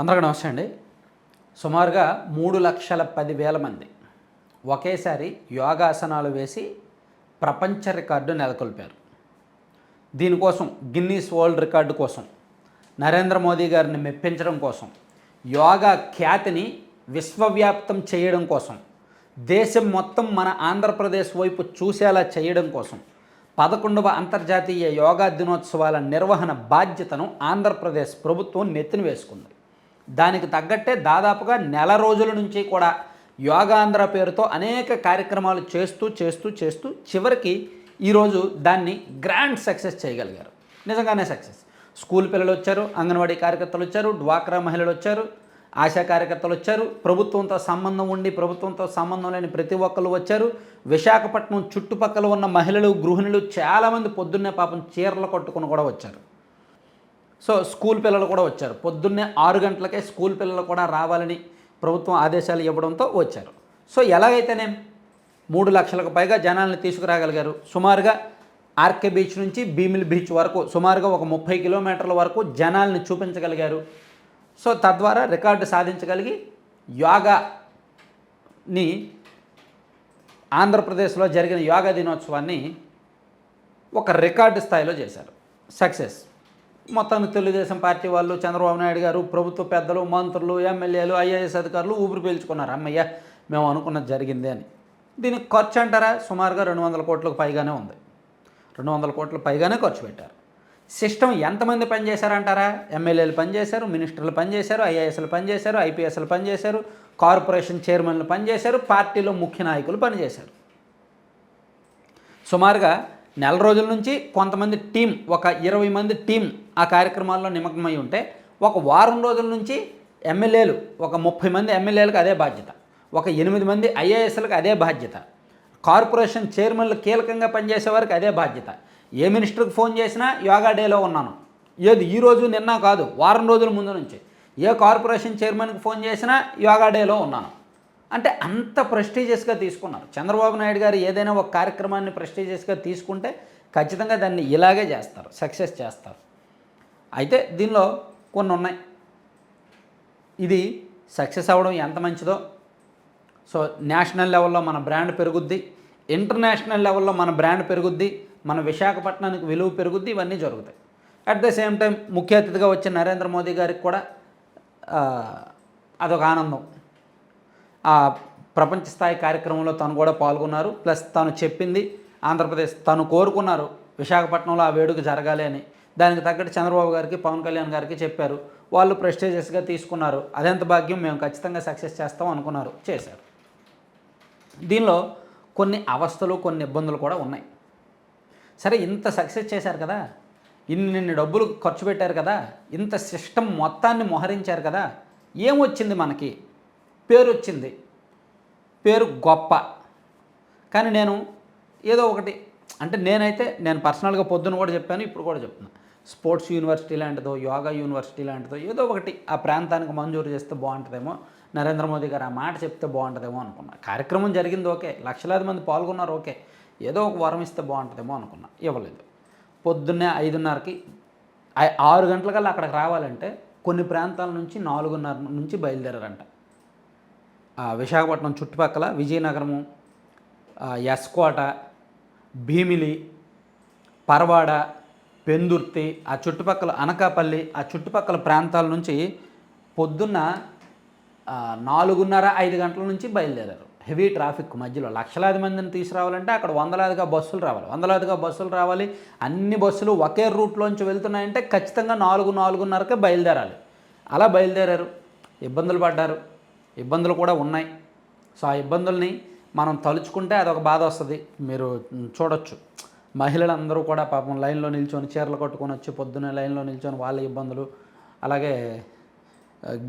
అందరికీ నమస్తే అండి. సుమారుగా మూడు లక్షల పదివేల మంది ఒకేసారి యోగాసనాలు వేసి ప్రపంచ రికార్డు నెలకొల్పారు. దీనికోసం గిన్నీస్ వరల్డ్ రికార్డు కోసం నరేంద్ర మోదీ గారిని మెప్పించడం కోసం యోగా ఖ్యాతిని విశ్వవ్యాప్తం చేయడం కోసం దేశం మొత్తం మన ఆంధ్రప్రదేశ్ వైపు చూసేలా చేయడం కోసం పదకొండవ అంతర్జాతీయ యోగా దినోత్సవాల నిర్వహణ బాధ్యతను ఆంధ్రప్రదేశ్ ప్రభుత్వం నెత్తిన వేసుకుంది. దానికి తగ్గట్టే దాదాపుగా నెల రోజుల నుంచి కూడా యోగాంధ్ర పేరుతో అనేక కార్యక్రమాలు చేస్తూ చేస్తూ చేస్తూ చివరికి ఈరోజు దాన్ని గ్రాండ్ సక్సెస్ చేయగలిగారు. నిజంగానే సక్సెస్. స్కూల్ పిల్లలు వచ్చారు అంగన్వాడీ కార్యకర్తలు వచ్చారు డ్వాక్రా మహిళలు వచ్చారు ఆశా కార్యకర్తలు వచ్చారు ప్రభుత్వంతో సంబంధం ఉండి ప్రభుత్వంతో సంబంధం లేని ప్రతి ఒక్కరు వచ్చారు. విశాఖపట్నం చుట్టుపక్కల ఉన్న మహిళలు గృహిణులు చాలామంది పొద్దున్నే పాపం చీరలు కట్టుకుని కూడా వచ్చారు. సో స్కూల్ పిల్లలు కూడా వచ్చారు. పొద్దున్నే ఆరు గంటలకే స్కూల్ పిల్లలు కూడా రావాలని ప్రభుత్వం ఆదేశాలు ఇవ్వడంతో వచ్చారు. సో ఎలాగైతేనే మూడు లక్షలకు పైగా జనాలను తీసుకురాగలిగారు. సుమారుగా ఆర్కే బీచ్ నుంచి భీమిలి బీచ్ వరకు సుమారుగా ఒక ముప్పై కిలోమీటర్ల వరకు జనాల్ని చూపించగలిగారు. సో తద్వారా రికార్డు సాధించగలిగి యోగాని ఆంధ్రప్రదేశ్లో జరిగిన యోగా దినోత్సవాన్ని ఒక రికార్డు స్థాయిలో చేశారు. సక్సెస్. మొత్తానికి తెలుగుదేశం పార్టీ వాళ్ళు చంద్రబాబు నాయుడు గారు ప్రభుత్వ పెద్దలు మంత్రులు ఎమ్మెల్యేలు ఐఏఎస్ అధికారులు ఊపిరి పీల్చుకున్నారు. అమ్మయ్య మేము అనుకున్నది జరిగింది అని. దీనికి ఖర్చు అంటారా? సుమారుగా రెండు వందల కోట్లకు పైగానే ఉంది. రెండు వందల కోట్ల పైగానే ఖర్చు పెట్టారు. సిస్టమ్ ఎంతమంది పనిచేశారంటారా ఎమ్మెల్యేలు పనిచేశారు మినిస్టర్లు పనిచేశారు ఐఏఎస్లు పనిచేశారు ఐపీఎస్లు పనిచేశారు కార్పొరేషన్ చైర్మన్లు పనిచేశారు పార్టీలో ముఖ్య నాయకులు పనిచేశారు. సుమారుగా నెల రోజుల నుంచి కొంతమంది టీం ఒక ఇరవై మంది టీం ఆ కార్యక్రమాల్లో నిమగ్నమై ఉంటే ఒక వారం రోజుల నుంచి ఎమ్మెల్యేలు ఒక ముప్పై మంది ఎమ్మెల్యేలకు అదే బాధ్యత ఒక ఎనిమిది మంది ఐఏఎస్లకు అదే బాధ్యత కార్పొరేషన్ చైర్మన్లు కీలకంగా పనిచేసే వారికి అదే బాధ్యత. ఏ మినిస్టర్కి ఫోన్ చేసినా యోగా డేలో ఉన్నాను. ఏది ఈ రోజు నిన్న కాదు వారం రోజుల ముందు నుంచి. ఏ కార్పొరేషన్ చైర్మన్కి ఫోన్ చేసినా యోగా డేలో ఉన్నాను. అంటే అంత ప్రెస్టీజియస్గా తీసుకున్నారు. చంద్రబాబు నాయుడు గారు ఏదైనా ఒక కార్యక్రమాన్ని ప్రెస్టీజియస్గా తీసుకుంటే ఖచ్చితంగా దాన్ని ఇలాగే చేస్తారు సక్సెస్ చేస్తారు. అయితే దీనిలో కొన్ని ఉన్నాయి ఇది సక్సెస్ అవ్వడం ఎంత మంచిదో. సో నేషనల్ లెవెల్లో మన బ్రాండ్ పెరుగుద్ది. ఇంటర్నేషనల్ లెవెల్లో మన బ్రాండ్ పెరుగుద్ది. మన విశాఖపట్నానికి విలువ పెరుగుద్ది. ఇవన్నీ జరుగుతాయి. అట్ ద సేమ్ టైం ముఖ్య అతిథిగా వచ్చిన నరేంద్ర మోదీ గారికి కూడా అదొక ఆనందం. ఆ ప్రపంచ స్థాయి కార్యక్రమంలో తను కూడా పాల్గొన్నారు. ప్లస్ తను చెప్పింది ఆంధ్రప్రదేశ్ తను కోరుకున్నారు విశాఖపట్నంలో ఆ వేడుక జరగాలి అని. దానికి తగ్గట్టు చంద్రబాబు గారికి పవన్ కళ్యాణ్ గారికి చెప్పారు. వాళ్ళు ప్రెస్టేజియస్గా తీసుకున్నారు. అదెంత భాగ్యం? మేము ఖచ్చితంగా సక్సెస్ చేస్తాం అనుకున్నారు. చేశారు. దీనిలో కొన్ని అవస్థలు కొన్ని ఇబ్బందులు కూడా ఉన్నాయి. సరే ఇంత సక్సెస్ చేశారు కదా? ఇన్ని డబ్బులు ఖర్చు పెట్టారు కదా? ఇంత సిస్టమ్ మొత్తాన్ని మోహరించారు కదా? ఏమొచ్చింది మనకి? పేరు వచ్చింది. పేరు గొప్ప. కానీ నేను ఏదో ఒకటి అంటే నేనైతే నేను పర్సనల్గా పొద్దున కూడా చెప్పాను ఇప్పుడు కూడా చెప్తున్నాను స్పోర్ట్స్ యూనివర్సిటీ లాంటిదో యోగా యూనివర్సిటీ లాంటిదో ఏదో ఒకటి ఆ ప్రాంతానికి మంజూరు చేస్తే బాగుంటుందేమో నరేంద్ర మోదీ గారు ఆ మాట చెప్తే బాగుంటుందేమో అనుకున్నా. కార్యక్రమం జరిగింది ఓకే లక్షలాది మంది పాల్గొన్నారు ఓకే ఏదో ఒక వరం ఇస్తే బాగుంటుందేమో అనుకున్నా. ఇవ్వలేదు. పొద్దున్నే ఐదున్నరకి ఆరు గంటలకల్లా అక్కడికి రావాలంటే కొన్ని ప్రాంతాల నుంచి నాలుగున్నర నుంచి బయలుదేరారంట. విశాఖపట్నం చుట్టుపక్కల విజయనగరము ఎస్కోట భీమిలి పరవాడ పెందుర్తి ఆ చుట్టుపక్కల అనకాపల్లి ఆ చుట్టుపక్కల ప్రాంతాల నుంచి పొద్దున్న నాలుగున్నర ఐదు గంటల నుంచి బయలుదేరారు. హెవీ ట్రాఫిక్ మధ్యలో. లక్షలాది మందిని తీసుకురావాలంటే అక్కడ వందలాదిగా బస్సులు రావాలి. వందలాదిగా బస్సులు రావాలి. అన్ని బస్సులు ఒకే రూట్లోంచి వెళ్తున్నాయంటే ఖచ్చితంగా నాలుగు నాలుగున్నరకే బయలుదేరాలి. అలా బయలుదేరారు. ఇబ్బందులు పడ్డారు. ఇబ్బందులు కూడా ఉన్నాయి. సో ఆ ఇబ్బందుల్ని మనం తలుచుకుంటే అదొక బాధ వస్తుంది. మీరు చూడొచ్చు. మహిళలందరూ కూడా పాపం లైన్లో నిల్చొని చీరలు కట్టుకొని వచ్చి పొద్దున్నే లైన్లో నిల్చొని వాళ్ళ ఇబ్బందులు. అలాగే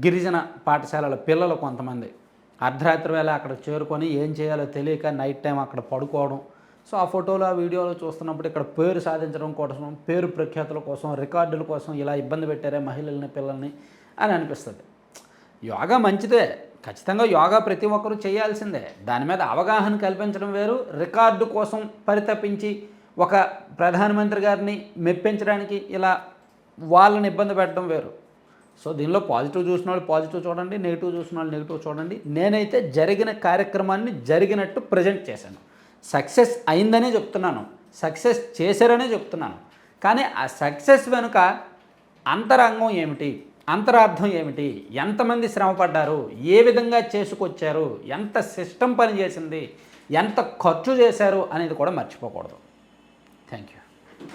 గిరిజన పాఠశాలల పిల్లలు కొంతమంది. అర్ధరాత్రి వేళ అక్కడ చేరుకొని ఏం చేయాలో తెలియక నైట్ టైం అక్కడ పడుకోవడం. సో ఆ ఫోటోలు ఆ వీడియోలు చూస్తున్నప్పుడు ఇక్కడ పేరు సాధించడం కోసం పేరు ప్రఖ్యాతుల కోసం రికార్డుల కోసం ఇలా ఇబ్బంది పెట్టారే మహిళల్ని పిల్లల్ని అని అనిపిస్తుంది. యోగా మంచిదే. ఖచ్చితంగా యోగా ప్రతి ఒక్కరూ చేయాల్సిందే. దాని మీద అవగాహన కల్పించడం వేరు. రికార్డు కోసం పరితపించి ఒక ప్రధానమంత్రి గారిని మెప్పించడానికి ఇలా వాళ్ళని ఇబ్బంది పెట్టడం వేరు. సో దీనిలో పాజిటివ్ చూసిన వాళ్ళు పాజిటివ్ చూడండి నెగిటివ్ చూసిన వాళ్ళు నెగిటివ్ చూడండి. నేనైతే జరిగిన కార్యక్రమాన్ని జరిగినట్టు ప్రజెంట్ చేశాను. సక్సెస్ అయిందనే చెప్తున్నాను. సక్సెస్ చేశారనే చెప్తున్నాను. కానీ ఆ సక్సెస్ వెనుక అంతరంగం ఏమిటి? అంతరార్థం ఏమిటి? ఎంతమంది శ్రమపడ్డారు? ఏ విధంగా చేసుకొచ్చారు? ఎంత సిస్టమ్ పనిచేసింది? ఎంత ఖర్చు చేశారు? అనేది కూడా మర్చిపోకూడదు. Thank you.